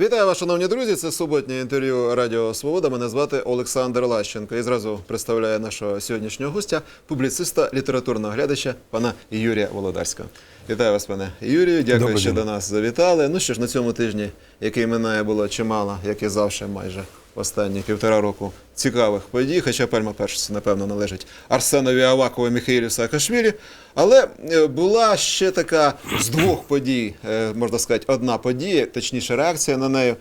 Вітаю вас, шановні друзі. Це суботнє інтерв'ю Радіо Свобода. Мене звати Олександр Лащенко. І зразу представляю нашого сьогоднішнього гостя, публіциста, літературного глядача, пана Юрія Володарського. Вітаю вас, пане Юрію. Дякую, Добрий що до нас завітали. Ну що ж, на цьому тижні, який минає, було чимало, як і завжди, майже останні півтора року цікавих подій. Хоча пальма першості, напевно, належить Арсенові Авакову і Михайлю Саакашвілі. Але е, була ще така з двох подій, е, можна сказати, одна подія, точніше реакція на неї.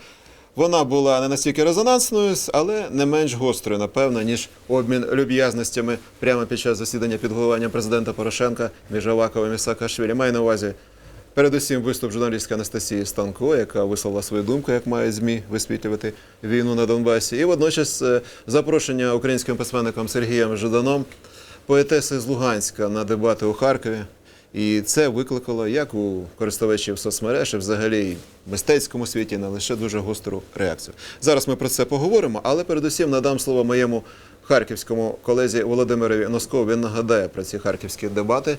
Вона була не настільки резонансною, але не менш гострою, напевно, ніж обмін люб'язностями прямо під час засідання під головуванням президента Порошенка між Аваковим і Саакашвілі. Маю на увазі передусім виступ журналістки Анастасії Станко, яка висловила свою думку, як має ЗМІ висвітлювати війну на Донбасі, і водночас е, запрошення українським письменником Сергієм Жиданом поетеси з Луганська на дебати у Харкові. І це викликало як у користувачів соцмереж, і взагалі в мистецькому світі не лише дуже гостру реакцію. Зараз ми про це поговоримо, але передусім надам слово моєму харківському колезі Володимирові Носкову. Він нагадає про ці харківські дебати,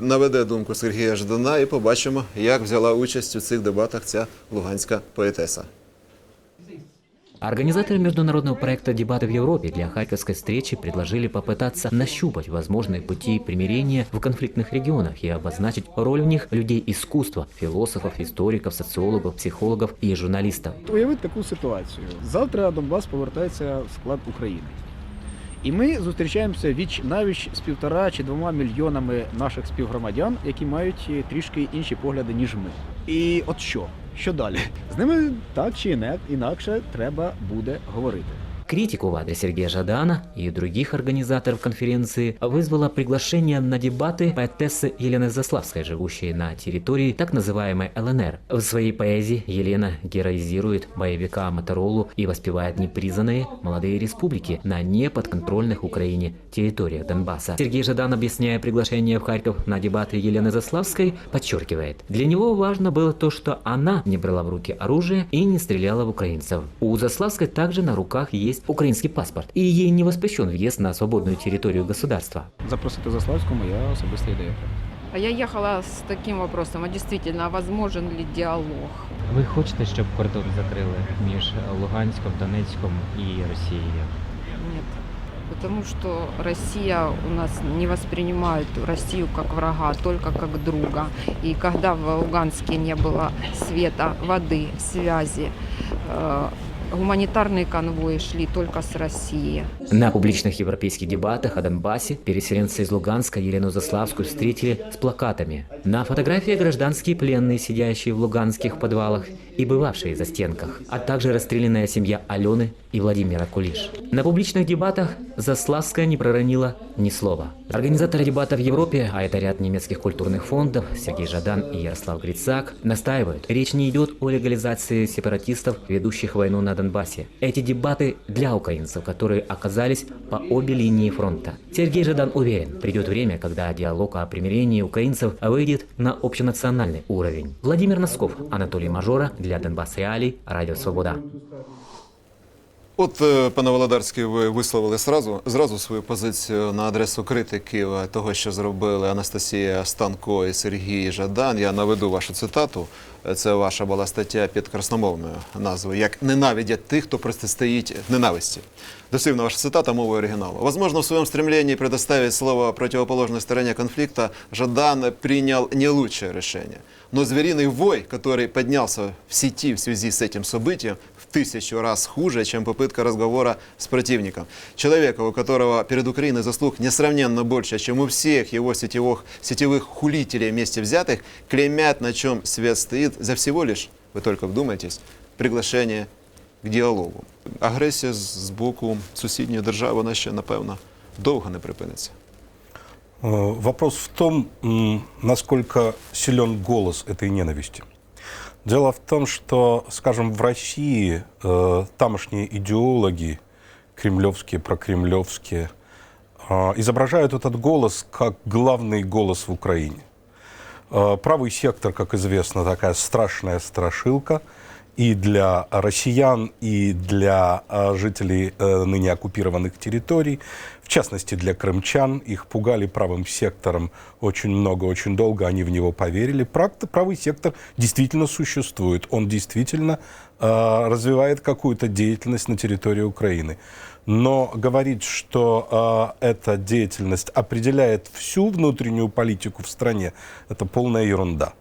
наведе думку Сергія Ждана і побачимо, як взяла участь у цих дебатах ця луганська поетеса. Организаторы международного проекта «Дебаты в Европе» для Харьковской встречи предложили попытаться нащупать возможные пути примирения в конфликтных регионах и обозначить роль в них людей искусства, философов, историков, социологов, психологов и журналистов. Уявіть таку ситуацію. Завтра Донбас повертається в склад України. І ми зустрічаємося віч навіч з півтора чи двома мільйонами наших співгромадян, які мають е, трішки інші погляди, ніж ми. І от що? Що далі? З ними так чи інак- інакше треба буде говорити. Критику в адрес Сергея Жадана и других организаторов конференции вызвало приглашение на дебаты поэтессы Елены Заславской, живущей на территории так называемой ЛНР. В своей поэзии Елена героизирует боевика Моторолу и воспевает непризнанные молодые республики на неподконтрольных Украине территориях Донбасса. Сергей Жадан, объясняя приглашение в Харьков на дебаты Елены Заславской, подчеркивает, для него важно было то, что она не брала в руки оружие и не стреляла в украинцев. У Заславской также на руках есть украинский паспорт, и ей не воспрещен въезд на свободную территорию государства. Запросити Заславську моя особиста ідея. А я ехала с таким вопросом, а действительно, а возможен ли диалог? Ви хочете, щоб кордон закрили між Луганськом, Донецьком і Росією? Нет. Потому что Россия у нас не воспринимает Россию как врага, только как друга. И когда в Луганске не было света, воды, связи, э, гуманитарные конвои шли только с России. На публичных европейских дебатах о Донбассе переселенцы из Луганска Елену Заславскую встретили с плакатами. На фотографии гражданские пленные, сидящие в луганских подвалах и бывавшие за стенках, а также расстрелянная семья Алены и Владимира Кулиш. На публичных дебатах Заславская не проронила ни слова. Организаторы дебата в Европе, а это ряд немецких культурных фондов, Сергей Жадан и Ярослав Грицак, настаивают, речь не идет о легализации сепаратистов, ведущих войну на Донбассе. Эти дебаты для украинцев, которые оказались по обе линии фронта. Сергей Жадан уверен, придет время, когда диалог о примирении украинцев выйдет на общенациональный уровень. Владимир Носков, Анатолий Мажора для Донбасс Реалий, Радио Свобода. От, е, пане Володарський, ви висловили зразу, зразу свою позицію на адресу критиків е, того, що зробили Анастасія Станко і Сергій Жадан. Я наведу вашу цитату. Е, Це ваша була стаття під красномовною назвою «Як ненавидять тих, хто протистоїть ненависті». Дослівно ваша цитата мовою оригиналу. Возможно, в своем стремлении предоставить слово противоположной стороне конфликта Жадан принял не лучшее решение. Но звериный вой, который поднялся в сети в связи с этим событием, в тысячу раз хуже, чем попытка разговора с противником. Человека, у которого перед Украиной заслуг несравненно больше, чем у всех его сетевых, сетевых хулителей вместе взятых, клеймят, на чем свет стоит, за всего лишь, вы только вдумайтесь, приглашение к діалогу. Агресія з- з боку сусідньої держави, вона ще, напевно, довго не припиниться. Э, Вопрос в том, м, насколько силен голос этой ненависти. Дело в том, что, скажем, в России э, тамошние идеологи, кремлевские, прокремлевские, э, изображают этот голос как главный голос в Украине. Э, правый сектор, как известно, такая страшная страшилка, и для россиян, и для э, жителей э, ныне оккупированных территорий, в частности для крымчан. Их пугали правым сектором очень много, очень долго, они в него поверили. Прав- Правый сектор действительно существует, он действительно э, развивает какую-то деятельность на территории Украины. Но говорить, что э, эта деятельность определяет всю внутреннюю политику в стране, это полная ерунда.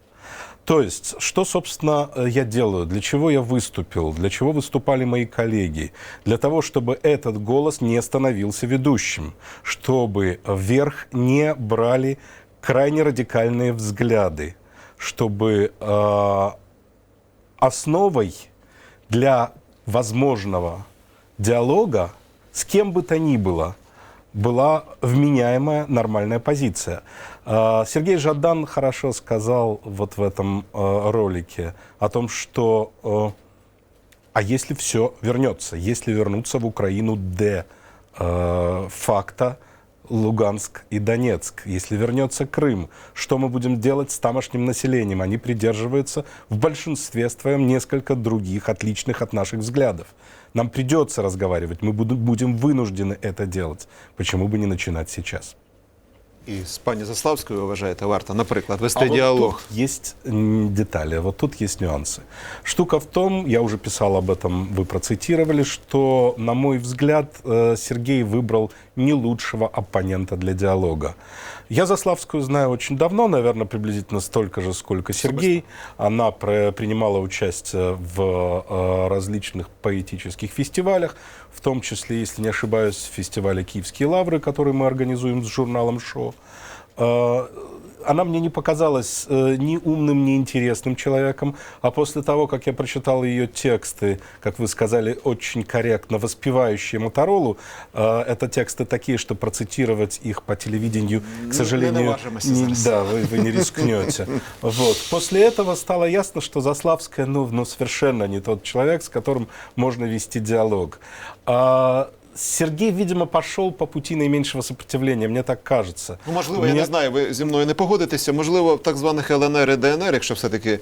То есть, что, собственно, э, я делаю? Для чего я выступил? Для чего выступали мои коллеги? Для того, чтобы этот голос не становился ведущим, чтобы вверх не брали крайне радикальные взгляды, чтобы э, основой для возможного диалога с кем бы то ни было была вменяемая нормальная позиция. Э, Сергей Жадан хорошо сказал вот в этом э, ролике о том, что э, а если все вернется, если вернуться в Украину де э, факта Луганск и Донецк, если вернется Крым, что мы будем делать с тамошним населением? Они придерживаются в большинстве своем несколько других, отличных от наших взглядов. Нам придется разговаривать, мы будем вынуждены это делать. Почему бы не начинать сейчас? І з пані Заславською, ви вважаєте, варто, наприклад, вести А вот діалог. тут есть м, детали, вот тут есть нюансы. Штука в том, я уже писал об этом, вы процитировали, что, на мой взгляд, э, Сергей выбрал не лучшего оппонента для диалога. Я Заславскую знаю очень давно, наверное, приблизительно столько же, сколько Сергей. Она про- принимала участие в э, различных поэтических фестивалях, в том числе, если не ошибаюсь, в фестивале «Киевские лавры», который мы организуем с журналом «Шоу». Э, Она мне не показалась э, ни умным, ни интересным человеком, а после того, как я прочитал ее тексты, как вы сказали, очень корректно воспевающие Моторолу, э, это тексты такие, что процитировать их по телевидению, к сожалению, не- зараз. да, вы, вы не рискнете. Вот. После этого стало ясно, что Заславская ну, ну, совершенно не тот человек, с которым можно вести диалог. А Сергей, видимо, пошел по пути наименьшего сопротивления, мне так кажется. Ну, можливо, я Мне- не знаю, ви зі мною не погодитеся. Можливо, так званих ЛНР і ДНР, якщо все-таки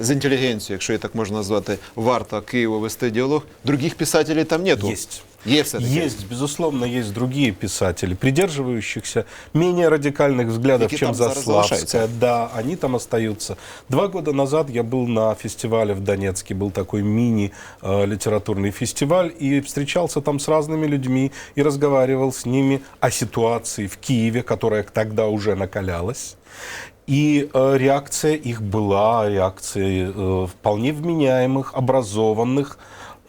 з інтелігенцією, якщо її так можна назвати, варто Києву вести діалог, других писателей там нету. Есть. Є все-таки. Есть, безусловно, есть другие писатели, придерживающихся менее радикальных взглядов, Які чем там зараз Заславская. залишаються? Да, они там остаются. Два года назад я был на фестивале в Донецке, был такой мини-литературный фестиваль, и встречался там с разными людьми и разговаривал с ними о ситуации в Киеве, которая тогда уже накалялась. И э, реакция их была, реакция э, вполне вменяемых, образованных,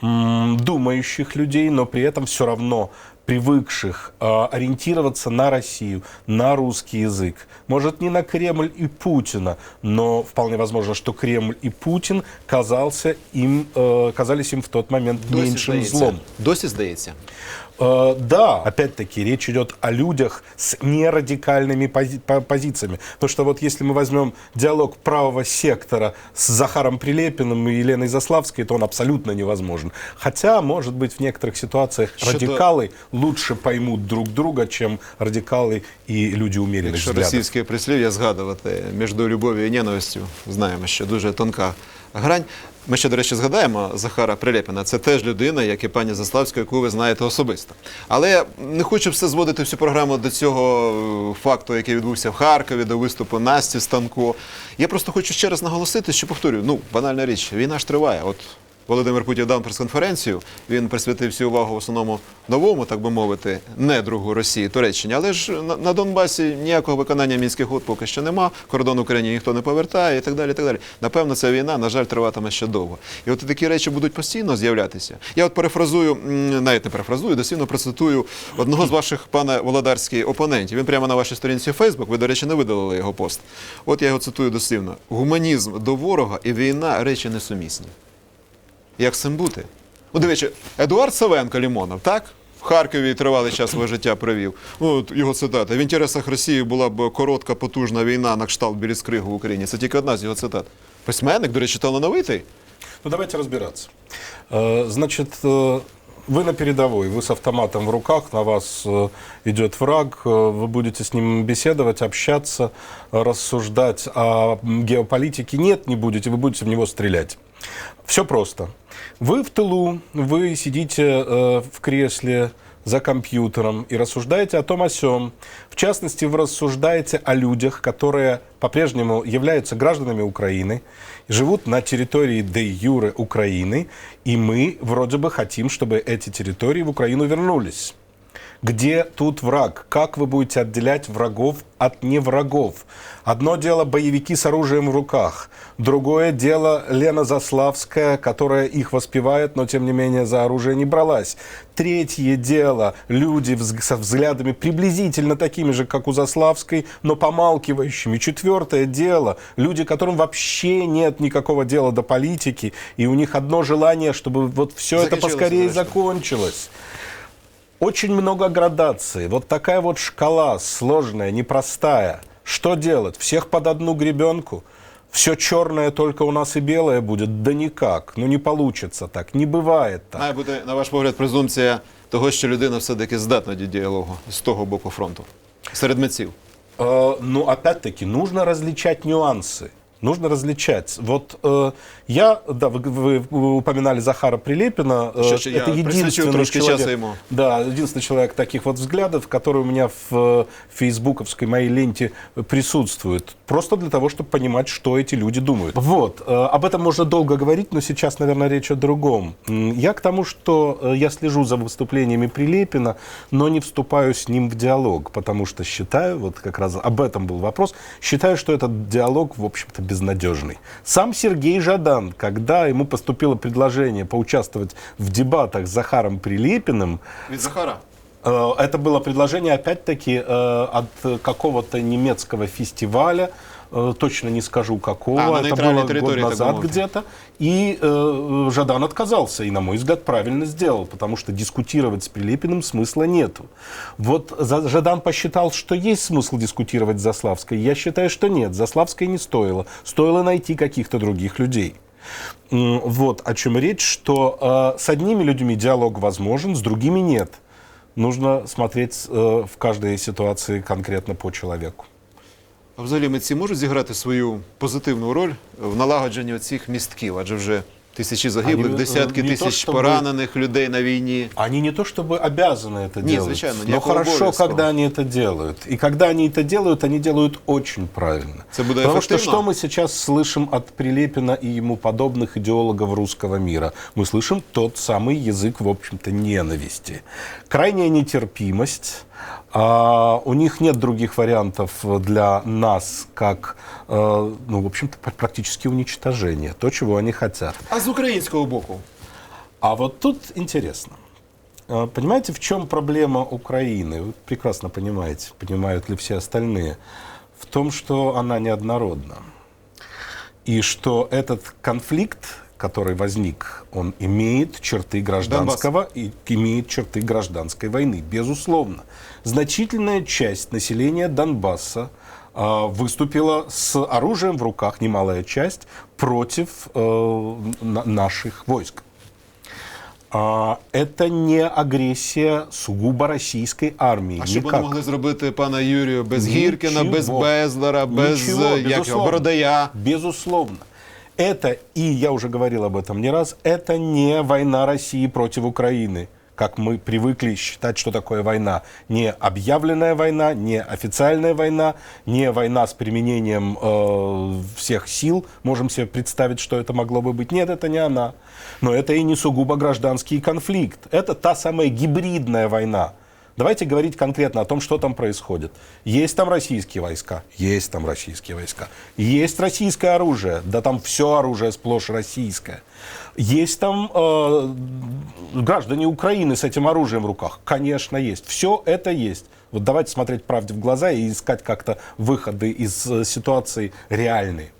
м, думающих людей, но при этом все равно привыкших э, ориентироваться на Россию, на русский язык. Может, не на Кремль и Путина, но вполне возможно, что Кремль и Путин казался им, э, казались им в тот момент Досі меньшим здається. злом. Досі здається. Э, да, опять-таки, речь идет о людях с нерадикальными пози- по- позициями. Потому что вот если мы возьмем диалог правого сектора с Захаром Прилепиным и Еленой Заславской, то он абсолютно невозможен. Хотя, может быть, в некоторых ситуациях Что-то- радикалы лучше поймут друг друга, чем радикалы и люди умеренных Якщо взглядов. російське прислів'я згадувати між любов'ю і ненавистю, знаємо, що дуже тонка грань. Ми ще, до речі, згадаємо Захара Прилепіна. Це теж людина, як і пані Заславська, яку ви знаєте особисто. Але я не хочу все зводити всю програму до цього е, факту, який відбувся в Харкові, до виступу Насті Станко. Я просто хочу ще раз наголосити, що повторюю, ну, банальна річ, війна ж триває. От Володимир Путін дав прес-конференцію. Він присвятив всю увагу в основному новому, так би мовити, недругу Росії Туреччині. Але ж на, Донбасі ніякого виконання мінських угод поки що нема. Кордон України ніхто не повертає і так далі. І так далі. Напевно, ця війна, на жаль, триватиме ще довго. І от такі речі будуть постійно з'являтися. Я от перефразую, навіть не перефразую, дослівно процитую одного з ваших пане Володарський опонентів. Він прямо на вашій сторінці Фейсбук. Ви, до речі, не видалили його пост. От я його цитую дослівно: гуманізм до ворога і війна речі несумісні. Як з цим бути? Ну, дивіться, Едуард Савенко Лімонов, так? В Харкові тривалий час своє життя провів. От його цитата. В інтересах Росії була б коротка, потужна війна на кшталт Біліскригу в Україні. Це тільки одна з його цитат. Письменник, до речі, талановитий. Ну, давайте разбираться. Э, Значит, э, вы на передовой, вы с автоматом в руках, на вас э, идет враг, э, вы будете с ним беседовать, общаться, рассуждать, а м, геополитики нет, не будете, вы будете в него стрелять. Все просто. Вы в тылу, вы сидите э, в кресле за компьютером и рассуждаете о том о сём. В частности, вы рассуждаете о людях, которые по-прежнему являются гражданами Украины, живут на территории де юре Украины, и мы вроде бы хотим, чтобы эти территории в Украину вернулись. Где тут враг? Как вы будете отделять врагов от неврагов? Одно дело боевики с оружием в руках, другое дело Лена Заславская, которая их воспевает, но тем не менее за оружие не бралась. Третье дело люди со взглядами приблизительно такими же, как у Заславской, но помалкивающими. Четвертое дело люди, которым вообще нет никакого дела до политики, и у них одно желание, чтобы вот все это поскорее зрештою. закончилось. Очень много градаций. Вот такая вот шкала сложная, непростая. Что делать? Всех под одну гребенку? Все черное только у нас и белое будет? Да никак. Ну не получится так. Не бывает так. Має бути, на ваш погляд, презумпція того, що людина все-таки здатна до діалогу з того боку фронту, серед митців. Э, ну, опять-таки, нужно различать нюансы. Нужно различать. Вот э, я, да, вы, вы упоминали Захара Прилепина. э, я это присвячу единственный человек, йому. Да, единственный человек таких вот взглядов, который у меня в э, фейсбуковской моей ленте присутствует. Просто для того, чтобы понимать, что эти люди думают. Вот. э, об этом можно долго говорить, но сейчас, наверное, речь о другом. Я к тому, что э, я слежу за выступлениями Прилепина, но не вступаю с ним в диалог, потому что считаю, вот как раз об этом был вопрос, считаю, что этот диалог, в общем-то, безнадежный. Сам Сергей Жадан, когда ему поступило предложение поучаствовать в дебатах с Захаром Прилепиным, Від Захара. Э, Это было предложение, опять-таки, э, от какого-то немецкого фестиваля, э, точно не скажу какого, А, это было год назад где-то. И э, Жадан отказался, и, на мой взгляд, правильно сделал, потому что дискутировать с Прилепиным смысла нету. Вот Жадан посчитал, что есть смысл дискутировать с Заславской. Я считаю, что нет, Заславской не стоило. Стоило найти каких-то других людей. Вот о чем речь, что э, с одними людьми диалог возможен, с другими нет. Нужно смотреть э, в каждой ситуации конкретно по человеку. А взагалі митці можуть зіграти свою позитивну роль в налагодженні оцих містків, адже вже тисячі загиблих, Ані, е, десятки не то, тисяч щоб- поранених людей на війні. Они не то чтобы обязаны это Нет, делать, звичайно, но ніякого хорошо, обов'язку. когда они это делают. И когда они это делают, они делают очень правильно. Это будет Потому что эффективно? что мы сейчас слышим от Прилепина и ему подобных идеологов русского мира? Мы слышим тот самый язык, в общем-то, ненависти. Крайняя нетерпимость. а, у них нет других вариантов для нас, как, э, ну, в общем-то, пр- практически уничтожение. То, чего они хотят. А з українського боку? А вот тут интересно. Э, Понимаете, в чем проблема Украины? Вы прекрасно понимаете, понимают ли все остальные. В том, что она неоднородна. И что этот конфликт, который возник, он имеет черты гражданского и имеет черты гражданской войны, безусловно. Значительная часть населения Донбасса а, выступила с оружием в руках, немалая часть, против э, на- наших войск. А, это не агрессия сугубо российской армии. А що б вони никак. могли зробити пана Юрію без Ничего. Гіркіна, без Безлера, без Ничего, е, як його, безусловно. Бородая? Безусловно. Это, и я уже говорил об этом не раз, это не война России против Украины, как мы привыкли считать, что такое война. Не объявленная война, не официальная война, не война с применением э, всех сил. Можем себе представить, что это могло бы быть. Нет, это не она. Но это и не сугубо гражданский конфликт. Это та самая гибридная война. Давайте говорить конкретно о том, что там происходит. Есть там российские войска? Есть там российские войска. Есть российское оружие? Да там все оружие сплошь российское. Есть там э, граждане Украины с этим оружием в руках? Конечно, есть. Все это есть. Вот давайте смотреть правде в глаза и искать как-то выходы из э, ситуации реальные.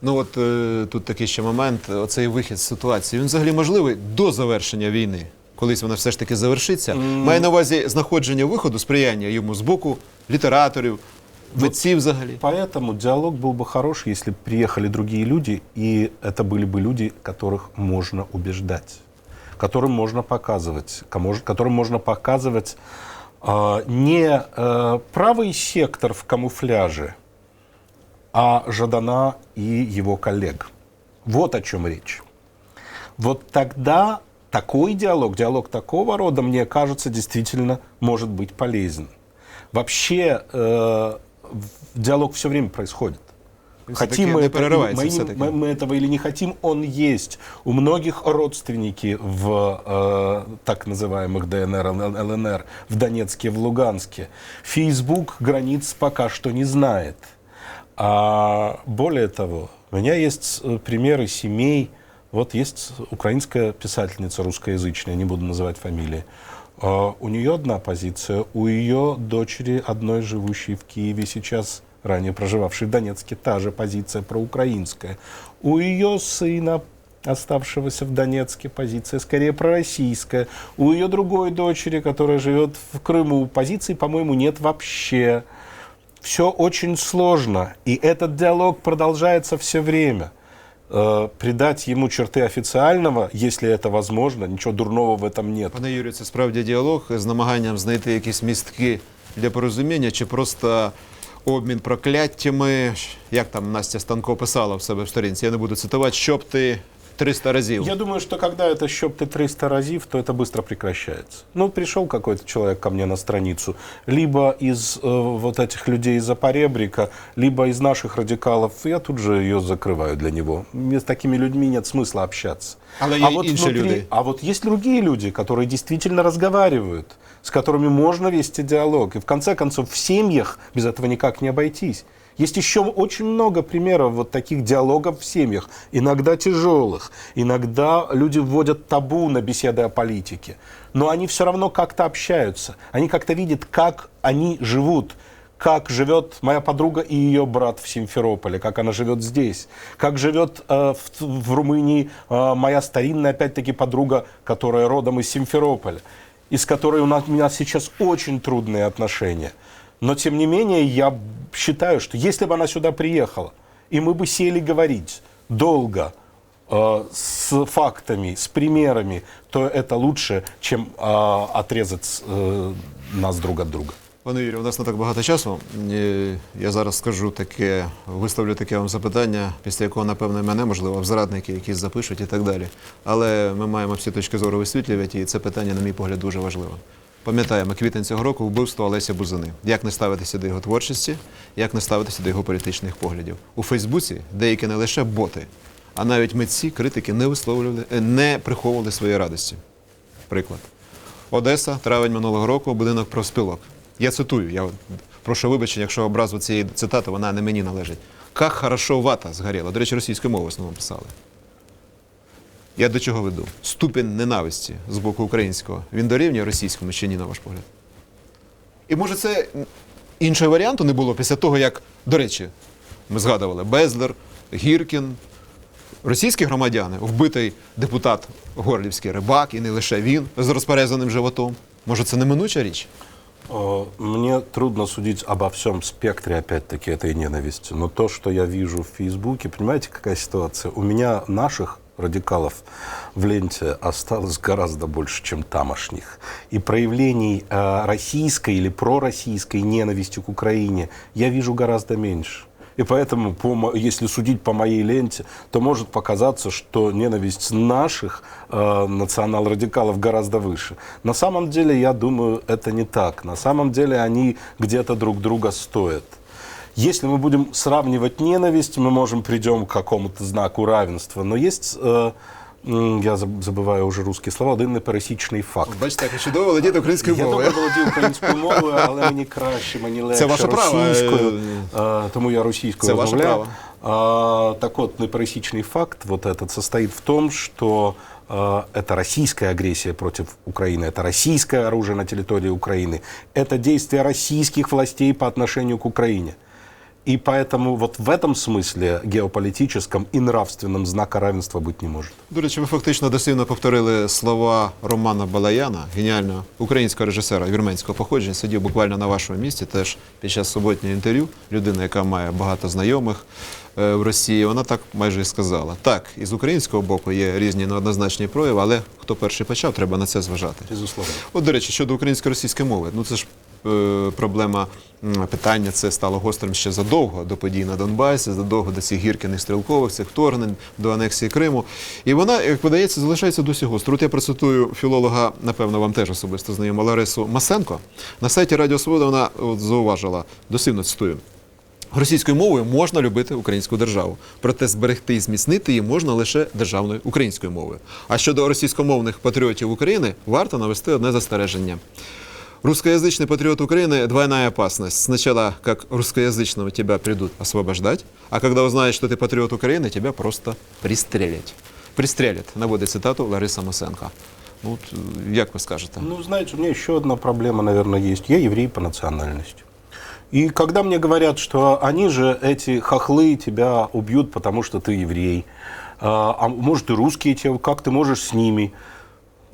Ну от е, тут такий ще момент, оцей вихід з ситуації. Він взагалі можливий до завершення війни. Колись вона все ж таки завершиться. Має на увазі знаходження виходу, сприяння йому з боку літераторів, митців взагалі. Поэтому диалог был бы хорош, если бы приехали другие люди, и это были бы люди, которых можно убеждать. которым можно показывать, кому- которым можно показывать а, не э, правый сектор в камуфляже, а Жадана и его коллег. Вот о чем речь. Вот тогда такой диалог, диалог такого рода, мне кажется, действительно может быть полезен. Вообще э, диалог все время происходит. Хотим мы, это, мы, мы- мы этого или не хотим, он есть. У многих родственники в э, так называемых ДНР, ЛНР, в Донецке, в Луганске. Фейсбук границ пока что не знает. А более того, у меня есть э, примеры семей. Вот есть украинская писательница русскоязычная, не буду называть фамилии. А, У нее одна позиция, у ее дочери, одной живущей в Киеве сейчас, ранее проживавшей в Донецке, та же позиция проукраинская. У ее сына, оставшегося в Донецке, позиция скорее пророссийская. У ее другой дочери, которая живет в Крыму, позиции, по-моему, нет вообще. Все очень сложно, и этот диалог продолжается все время. Э, Придать ему черты официального, если это возможно, ничего дурного в этом нет. Пане Юрію, це справді діалог з намаганням знайти якісь містки для порозуміння, чи просто обмін прокляттями, як там Настя Станко писала в себе в сторінці, я не буду цитувати, щоб ти 300 разів. Я думаю, что когда это щеп ты 300 разив, то это быстро прекращается. Ну, пришел какой-то человек ко мне на страницу, либо из э, вот этих людей из-за поребрика, либо из наших радикалов, я тут же ее закрываю для него. Мне с такими людьми нет смысла общаться. Але є інші люди. а вот есть другие люди, которые действительно разговаривают, с которыми можно вести диалог. И в конце концов в семьях без этого никак не обойтись. Есть еще очень много примеров вот таких диалогов в семьях, иногда тяжелых, иногда люди вводят табу на беседы о политике, но они все равно как-то общаются, они как-то видят, как они живут, как живет моя подруга и ее брат в Симферополе, как она живет здесь, как живет э, в, в Румынии э, моя старинная, опять-таки, подруга, которая родом из Симферополя, и с которой у нас, у нас сейчас очень трудные отношения. Но, тем не менее, я считаю, что если бы она сюда приехала, и мы бы сели говорить долго, э, с фактами, с примерами, то это лучше, чем э, отрезать э, нас друг от друга. Пане Юрію, у нас не так багато часу. Е, Я зараз скажу таке, виставлю таке вам запитання, після якого, напевно, мене, можливо, зрадники якісь запишуть і так далі. Але ми маємо всі точки зору висвітлювати, і це питання, на мій погляд, дуже важливе. Пам'ятаємо, квітень цього року вбивство Олеся Бузини. Як не ставитися до його творчості, як не ставитися до його політичних поглядів. У Фейсбуці деякі не лише боти, а навіть митці, критики не висловлювали, е, не приховували своєї радості. Приклад. Одеса, травень минулого року, будинок профспілок. Я цитую, я прошу вибачення, якщо образу цієї цитати вона не мені належить. Как хорошо вата згоріла. До речі, російською мовою основному писали. Я до чого веду? Ступінь ненависті з боку українського. Він дорівнює російському чи ні, на ваш погляд? І може це іншого варіанту не було після того, як, до речі, ми згадували Безлер, Гіркін, російські громадяни, вбитий депутат Горлівський рибак, і не лише він з розперезаним животом. Може, це неминуча річ? Мне трудно судить обо всем спектре, опять-таки, этой ненависти. Но то, что я вижу в Фейсбуке, понимаете, какая ситуация? У меня наших радикалов в ленте осталось гораздо больше, чем тамошних. И проявлений э, российской или пророссийской ненависти к Украине я вижу гораздо меньше. И поэтому, по если судить по моей ленте, то может показаться, что ненависть наших э, национал-радикалов гораздо выше. На самом деле, я думаю, это не так. На самом деле, они где-то друг друга стоят. Если мы будем сравнивать ненависть, мы можем придем к какому-то знаку равенства. Но есть, э, м, я заб- забываю уже русские слова, один непересічний факт. Бачите, як чудово володіти українською Я мовою. добре володію українською мовою, але мені краще, мені легше Це ваше право, е, російською, е, тому я російською Це ваше розмовляю. А, так вот, непересечный факт вот этот состоит в том, что э, это российская агрессия против Украины, это российское оружие на территории Украины, это действия российских властей по отношению к Украине. И поэтому вот в этом смысле геополитическом и нравственном знака равенства быть не может. До речі, ви фактично дослівно повторили слова Романа Балаяна, геніального українського режисера вірменського походження. Сидів буквально на вашому місці, теж під час суботнього інтерв'ю. Людина, яка має багато знайомих е, в Росії, вона так майже і сказала. Так, і з українського боку є різні неоднозначні прояви, але хто перший почав, треба на це зважати. Безусловно. От, до речі, щодо українсько-російської мови, ну це ж е, проблема питання, це стало гострим ще задовго до подій на Донбасі, задовго до цих гіркіних стрілкових, цих вторгнень, до анексії Криму. І вона, як подається, залишається досі гостро. От я процитую філолога, напевно, вам теж особисто знайома Ларису Масенко. На сайті Радіо Свобода вона от, зауважила, дослівно цитую. Російською мовою можна любити українську державу, проте зберегти і зміцнити її можна лише державною українською мовою. А щодо російськомовних патріотів України варто навести одне застереження. Русскоязычный патриот Украины – двойная опасность. Сначала, как русскоязычного, тебя придут освобождать, а когда узнают, что ты патриот Украины, тебя просто пристрелять. Пристрелят, наводить цитату Лариса Масенко. Ну, е, як ви скажете? Ну, знаете, у меня еще одна проблема, наверное, есть. Я еврей по национальности. И когда мне говорят, что они же, эти хохлы, тебя убьют, потому что ты еврей, а, а может и русские тебя, как ты можешь с ними?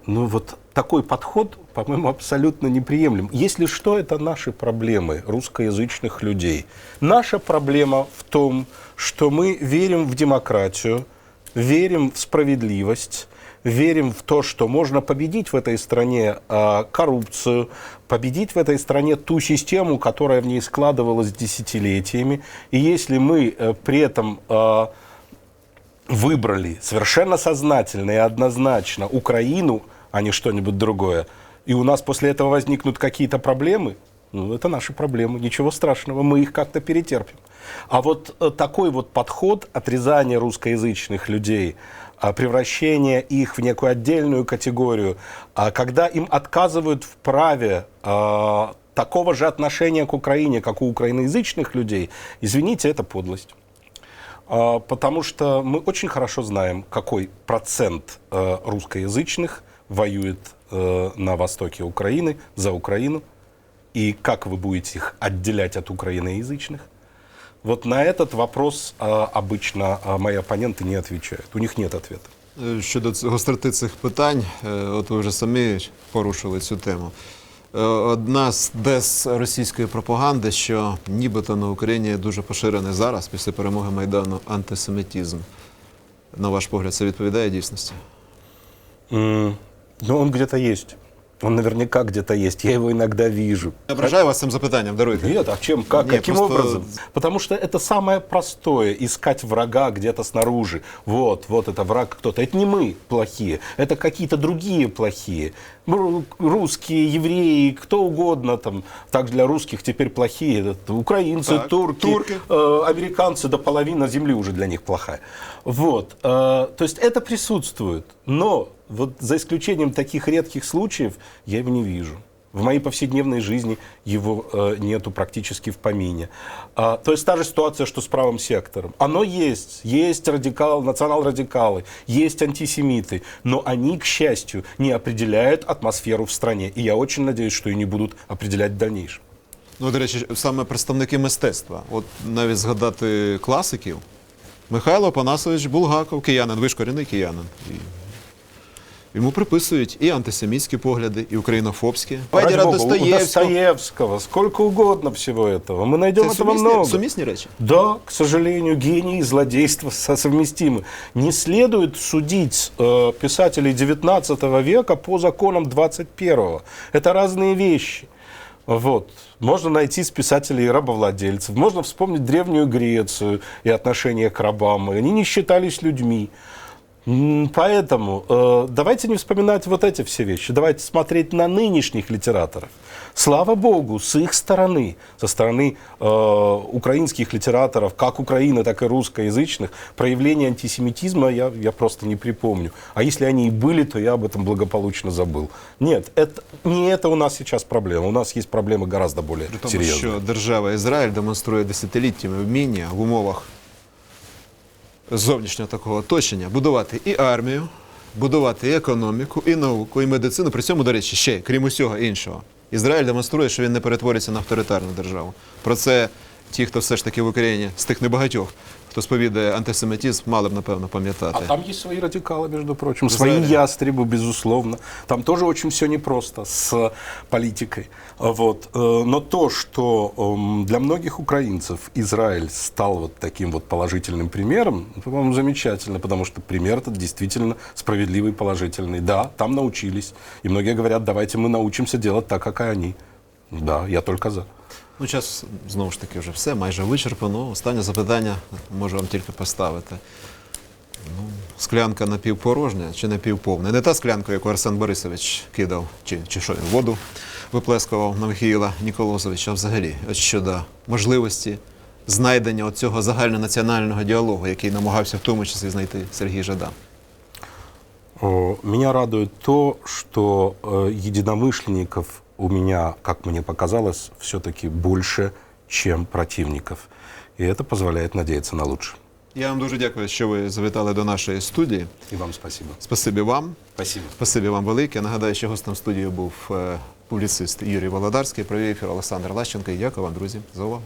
Ну вот такой подход, по-моему, абсолютно неприемлем. Если что, это наши проблемы русскоязычных людей. Наша проблема в том, что мы верим в демократию, верим в справедливость, верим в то, что можно победить в этой стране а, коррупцию, победить в этой стране ту систему, которая в ней складывалась десятилетиями. И если мы э, при этом а, выбрали совершенно сознательно и однозначно Украину, а не что-нибудь другое, и у нас после этого возникнут какие-то проблемы, ну, это наши проблемы, ничего страшного, мы их как-то перетерпим. А вот э, такой вот подход отрезания русскоязычных людей, а, превращение их в некую отдельную категорию, а, когда им отказывают в праве а, такого же отношения к Украине, как у украиноязычных людей, извините, это подлость. Потому что мы очень хорошо знаем, какой процент э, русскоязычных воюет э, на востоке Украины, за Украину, и как вы будете их отделять от украиноязычных. Вот на этот вопрос а, обычно а, мои оппоненты не отвечают. У них нет ответа. Е, Щодо ц- гостроти цих питань, е, от ви вже самі порушили цю тему. Е, Одна з дес російської пропаганди, що нібито на Україні дуже поширений зараз, після перемоги Майдану, антисемітізм. На ваш погляд, це відповідає дійсності? М, Ну, он где-то есть. Он наверняка где-то есть. Я его иногда вижу. Я ображаю вас цим запитанням, даруйте. Нет, а чем, как, Не, каким просто- образом? Потому что это самое простое, искать врага где-то снаружи. Вот, вот это враг кто-то. Это не мы плохие, это какие-то другие плохие. Ру- Русские, евреи, кто угодно там. Так для русских теперь плохие. Украинцы, Так, турки, турки. э, американцы, да половина земли уже для них плохая. Вот. э, то есть это присутствует. Но вот за исключением таких редких случаев я его не вижу. В моей повседневной жизни его э, нету практически в помине. А, то есть та же ситуация, что с правым сектором. Оно есть. Есть радикал, национал-радикалы, есть антисемиты. Но они, к счастью, не определяют атмосферу в стране. И я очень надеюсь, что и не будут определять в дальнейшем. Ну, до речі, саме представники мистецтва. От навіть згадати класиків. Михайло Панасович Булгаков, киянин, ви ж корінний киянин. І йому приписують і антисемітські погляди, і українофобські. Ради Федора бога, у Достоєвського. Достоевского, сколько угодно всего этого. Мы найдем Це этого много. сумісні, сумісні речі. Да, к сожалению, гений и злодейство со- совместимы. Не следует судить э, писателей XIX века по законам 21 Это разные вещи. Вот. Можно найти с писателей рабовладельцев, можно вспомнить Древнюю Грецию и отношение к рабам. Они не считались людьми. М, Поэтому э, давайте не вспоминать вот эти все вещи. Давайте смотреть на нынешних литераторов. Слава Богу, с их стороны, со стороны э, украинских литераторов, как Украины, так и русскоязычных, проявления антисемитизма я, я просто не припомню. А если они и были, то я об этом благополучно забыл. Нет, это, не это у нас сейчас проблема. У нас есть проблемы гораздо более При тому, серьезные. що держава Ізраїль демонструє десятиліттями вміння в умовах зовнішнього такого оточення будувати і армію, будувати і економіку, і науку, і медицину. При цьому, до речі, ще крім усього іншого, Ізраїль демонструє, що він не перетвориться на авторитарну державу. Про це ті, хто все ж таки в Україні, з тих небагатьох, хто сповідає антисемітизм, мали б, напевно, пам'ятати. А там есть свои радикалы, между прочим, В свои Израиле? ястребы, безусловно. Там тоже очень все непросто с политикой. Вот. Э, Но то, что эм, для многих украинцев Израиль стал вот таким вот положительным примером, ну, по-моему, замечательно, потому что пример этот действительно справедливый, положительный. Да, там научились. И многие говорят, давайте мы научимся делать так, как и они. Да, я только за. Ну, час знову ж таки вже все, майже вичерпано. Останнє запитання можу вам тільки поставити. Ну, склянка напівпорожня чи напівповна? Не та склянка, яку Арсен Борисович кидав, чи, чи що він воду виплескував на Михаїла Ніколозовича, взагалі, щодо можливості знайдення цього загальнонаціонального діалогу, який намагався в тому числі знайти Сергій Жадан. Меня радует то, что единомышленников у меня, как мне показалось, все-таки больше, чем противников. И это позволяет надеяться на лучшее. Я вам дуже дякую, що ви завітали до нашої студії. І вам спасибо. Спасибі вам. Спасибо. Спасибі вам велике. Нагадаю, що гостем студії був е, публіцист Юрій Володарський, Провів ефір Олександр Лащенко. І дякую вам, друзі, за увагу.